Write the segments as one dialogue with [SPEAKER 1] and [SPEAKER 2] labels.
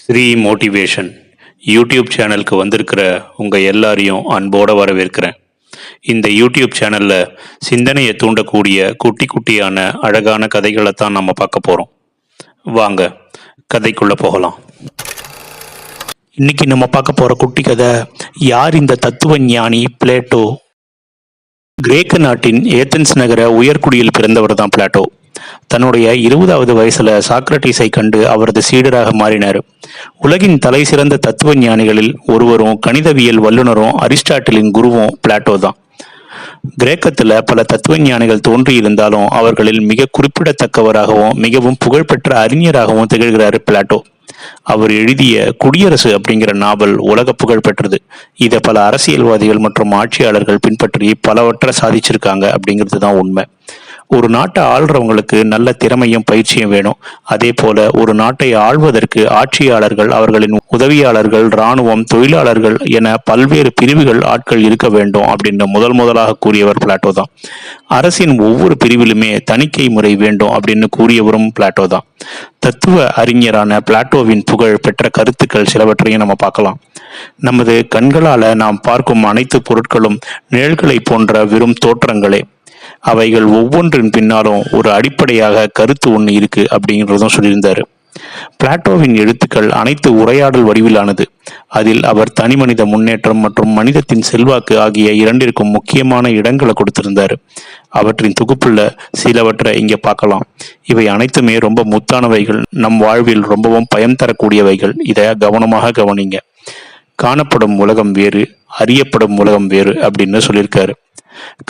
[SPEAKER 1] Sri motivation YouTube சேனலுக்கு வந்திருக்கிற உங்கள் எல்லாரையும் அன்போடு வரவேற்கிறேன். இந்த யூடியூப் சேனலில் சிந்தனையை தூண்டக்கூடிய குட்டி குட்டியான அழகான கதைகளை தான் நம்ம பார்க்க போகிறோம் வாங்க கதைக்குள்ளே போகலாம். இன்னைக்கு நம்ம பார்க்க போகிற குட்டி கதை யார் இந்த தத்துவ ஞானி பிளேட்டோ? கிரேக்க நாட்டின் ஏத்தன்ஸ் நகர உயர்குடியில் பிறந்தவர் தான் பிளாட்டோ. தன்னுடைய இருபதாவது வயசுல சாக்ரட்டிஸை கண்டு அவரது சீடராக மாறினார். உலகின் தலை சிறந்த தத்துவ ஞானிகளில் ஒருவரும் கணிதவியல் வல்லுனரும் அரிஸ்டாட்டிலின் குருவும் பிளாட்டோ தான். கிரேக்கத்துல பல தத்துவ ஞானிகள் தோன்றியிருந்தாலும் அவர்களில் மிக குறிப்பிடத்தக்கவராகவும் மிகவும் புகழ்பெற்ற அறிஞராகவும் திகழ்கிறாரு பிளாட்டோ. அவர் எழுதிய குடியரசு அப்படிங்கிற நாவல் உலக புகழ் பெற்றது. இதை பல அரசியல்வாதிகள் மற்றும் ஆட்சியாளர்கள் பின்பற்றி பலவற்றை சாதிச்சிருக்காங்க அப்படிங்கிறது தான் உண்மை. ஒரு நாட்டை ஆள்றவங்களுக்கு நல்ல திறமையும் பயிற்சியும் வேணும். அதே போல ஒரு நாட்டை ஆள்வதற்கு ஆட்சியாளர்கள் அவர்களின் உதவியாளர்கள் இராணுவம் தொழிலாளர்கள் என பல்வேறு பிரிவுகள் ஆட்கள் இருக்க வேண்டும் அப்படின்னு முதல் முதலாக கூறியவர் பிளாட்டோ தான். அரசின் ஒவ்வொரு பிரிவிலுமே தணிக்கை முறை வேண்டும் அப்படின்னு கூறியவரும் பிளாட்டோ தான். தத்துவ அறிஞரான பிளாட்டோவின் புகழ் பெற்ற கருத்துக்கள் சிலவற்றையும் நம்ம பார்க்கலாம். நமது கண்களால நாம் பார்க்கும் அனைத்து பொருட்களும் நிழல்களை போன்ற வெறும் தோற்றங்களே. அவைகள் ஒவ்வொன்றின் பின்னாலும் ஒரு அடிப்படையாக கருத்து ஒன்று இருக்கு அப்படிங்கிறதும் சொல்லியிருந்தாரு. பிளாட்டோவின் எழுத்துக்கள் அனைத்து உரையாடல் வடிவிலானது. அதில் அவர் தனிமனித முன்னேற்றம் மற்றும் மனிதத்தின் செல்வாக்கு ஆகிய இரண்டிற்கும் முக்கியமான இடங்களை கொடுத்திருந்தார். அவற்றின் தொகுப்புள்ள சிலவற்றை இங்கே பார்க்கலாம். இவை அனைத்துமே ரொம்ப முத்தானவைகள். நம் வாழ்வில் ரொம்பவும் பயம் தரக்கூடியவைகள். இதை கவனமாக கவனிங்க. காணப்படும் உலகம் வேறு அறியப்படும் உலகம் வேறு அப்படின்னு சொல்லியிருக்காரு.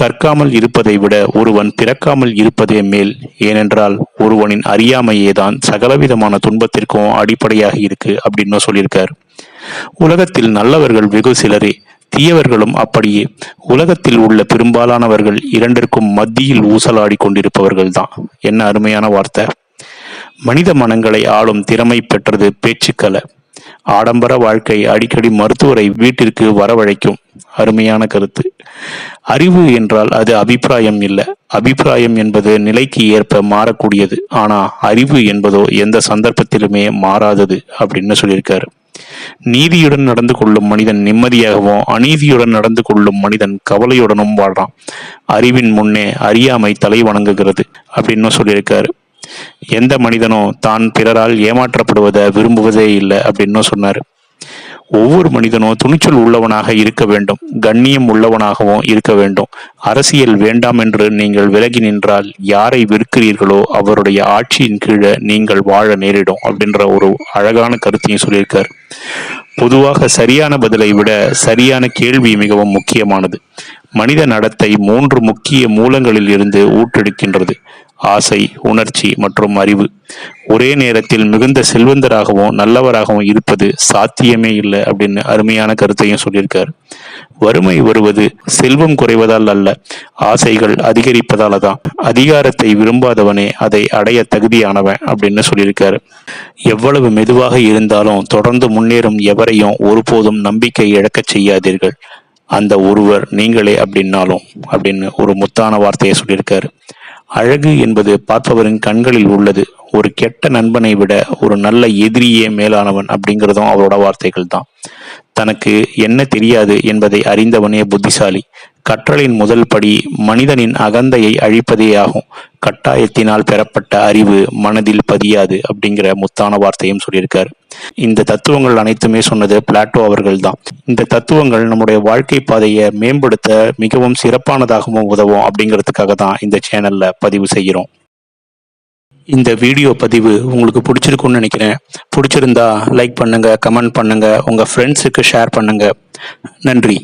[SPEAKER 1] கற்காமல் இருப்பதை விட ஒருவன் பிறக்காமல் இருப்பதே மேல் ஏனென்றால் ஒருவனின் அறியாமையேதான் சகலவிதமான துன்பத்திற்கும் அடிப்படையாக இருக்கு அப்படின்னு சொல்லியிருக்கார். உலகத்தில் நல்லவர்கள் வெகு சிலரே தீயவர்களும் அப்படியே. உலகத்தில் உள்ள பெரும்பாலானவர்கள் இரண்டிற்கும் மத்தியில் ஊசலாடி கொண்டிருப்பவர்கள் தான். என்ன அருமையான வார்த்தை. மனித மனங்களை ஆளும் திறமை பெற்றது பேச்சுக்கலை. ஆடம்பர வாழ்க்கை அடிக்கடி மருத்துவரை வீட்டிற்கு வரவழைக்கும் அருமையான கருத்து. அறிவு என்றால் அது அபிப்பிராயம் இல்லை. அபிப்பிராயம் என்பது நிலைக்கு ஏற்ப மாறக்கூடியது. ஆனா அறிவு என்பதோ எந்த சந்தர்ப்பத்திலுமே மாறாதது அப்படின்னு சொல்லியிருக்காரு. நீதியுடன் நடந்து கொள்ளும் மனிதன் நிம்மதியாகவும் அநீதியுடன் நடந்து கொள்ளும் மனிதன் கவலையுடனும் வாழ்றான். அறிவின் முன்னே அறியாமை தலை வணங்குகிறது அப்படின்னு சொல்லியிருக்காரு. எந்த மனிதனும் தான் பிறரால் ஏமாற்றப்படுவதை விரும்புவதே இல்லை அப்படின்னு சொன்னார். ஒவ்வொரு மனிதனும் துணிச்சல் உள்ளவனாக இருக்க வேண்டும் கண்ணியம் உள்ளவனாகவும் இருக்க வேண்டும். அரசியல் வேண்டாம் என்று நீங்கள் விலகி நின்றால் யாரை விற்கிறீர்களோ அவருடைய ஆட்சியின் கீழே நீங்கள் வாழ நேரிடும் அப்படின்ற ஒரு அழகான கருத்தையும் சொல்லியிருக்கார். பொதுவாக சரியான பதிலை விட சரியான கேள்வி மிகவும் முக்கியமானது. மனித நடத்தை மூன்று முக்கிய மூலங்களில் இருந்து ஊட்டெடுக்கின்றது. ஆசை உணர்ச்சி மற்றும் அறிவு. ஒரே நேரத்தில் மிகுந்த செல்வந்தராகவும் நல்லவராகவும் இருப்பது சாத்தியமே இல்லை அப்படின்னு அருமையான கருத்தையும் சொல்லியிருக்காரு. வறுமை வருவது செல்வம் குறைவதால் அல்ல ஆசைகள் அதிகரிப்பதால தான். அதிகாரத்தை விரும்பாதவனே அதை அடைய தகுதியானவன் அப்படின்னு சொல்லியிருக்காரு. எவ்வளவு மெதுவாக இருந்தாலும் தொடர்ந்து முன்னேறும் எவரையும் ஒருபோதும் நம்பிக்கை இழக்கச் செய்யாதீர்கள். அந்த ஒருவர் நீங்களே அப்படின்னாலும் அப்படின்னு ஒரு முத்தான வார்த்தையை சொல்லியிருக்காரு. அழகு என்பது பார்ப்பவரின் கண்களில் உள்ளது. ஒரு கெட்ட நண்பனை விட ஒரு நல்ல எதிரியே மேலானவன் அப்படிங்கிறதும் அவரோட வார்த்தைகள் தான் தனக்கு என்ன தெரியாது என்பதை அறிந்தவனே புத்திசாலி. கற்றலின் முதல் படி மனிதனின் அகந்தையை அழிப்பதே ஆகும். கட்டாயத்தினால் பெறப்பட்ட அறிவு மனதில் பதியாது அப்படிங்கிற முத்தான வார்த்தையும் சொல்லியிருக்காரு. இந்த தத்துவங்கள் அனைத்துமே சொன்னது பிளாட்டோ அவர்கள் தான். இந்த தத்துவங்கள் நம்முடைய வாழ்க்கை பாதையை மேம்படுத்த மிகவும் சிறப்பானதாகவும் உதவும் அப்படிங்கிறதுக்காக தான் இந்த சேனல்ல பதிவு செய்கிறோம். இந்த வீடியோ பதிவு உங்களுக்கு பிடிச்சிருக்குன்னு நினைக்கிறேன். பிடிச்சிருந்தா லைக் பண்ணுங்க கமெண்ட் பண்ணுங்க உங்க ஃப்ரெண்ட்ஸுக்கு ஷேர் பண்ணுங்க. நன்றி.